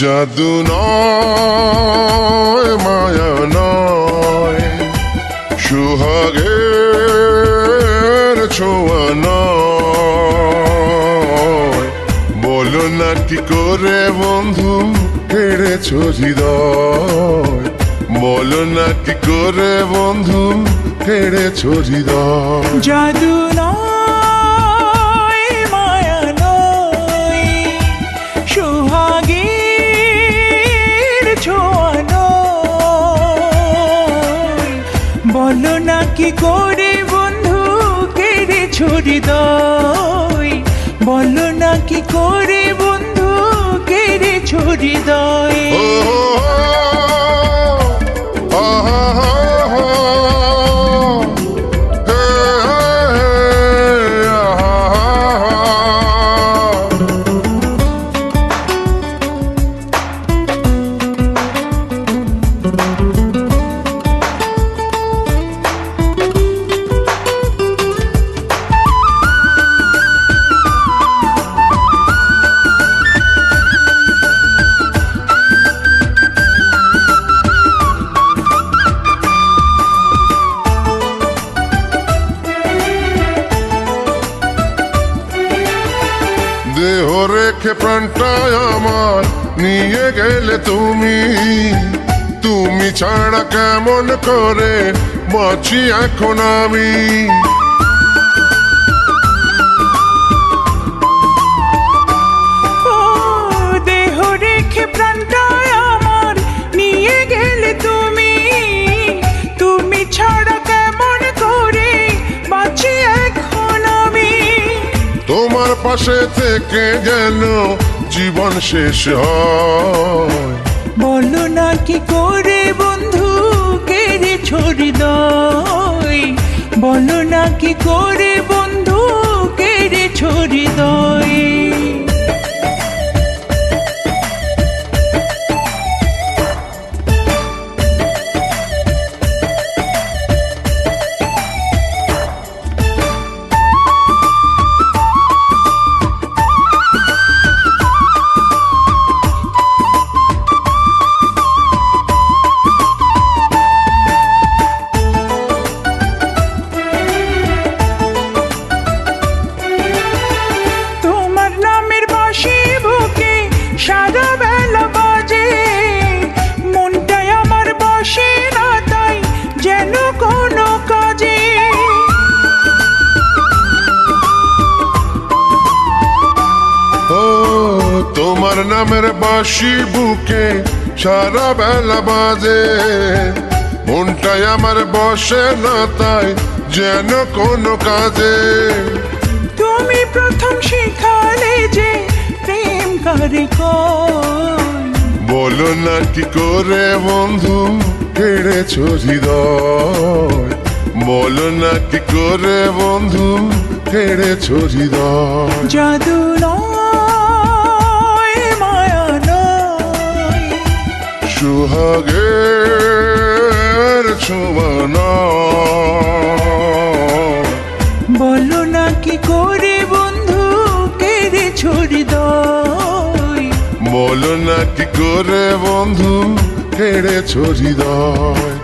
জাদু নয়, মায়া নয়, সুহাগের ছোঁয়া নয়। বলো না কি করে বন্ধু হেরেছ হৃদয়? বলো না কি করে বন্ধু হেরেছ হৃদয়? জাদু নয়। কি করে বন্ধু কেড়ে দই? বলো না কি করে বন্ধু কেড়ে ছড়ি ও রেখে প্রাণটায় আমার। নিয়ে গেলে তুমি তুমি ছাড়া কেমন করে বাঁচি এখন আমি? তোমার পাশে থেকে যেন জীবন শেষ হয়। বলো না কি করে বন্ধু কেড়ে ছড়ি দই বলো না কি করে বন্ধু কেড়ে ছড়ি দই নামের বাসি বুকে সারা বেলা বাজে। মনটাই আমার বসে না তাই যেন কোনো কাজে। তুমি প্রথম শিখালে যে প্রেম করে বলো না কি করে বন্ধু হেরেছ হৃদয়? বলো না কি করে বন্ধু হেরেছ হৃদয়? জাদু নয় ছোঁয়ানো বলো না কি করে বন্ধু কেড়ে ছড়ি দয় বলো না কি করে বন্ধু কেড়ে ছড়ি হৃদয়?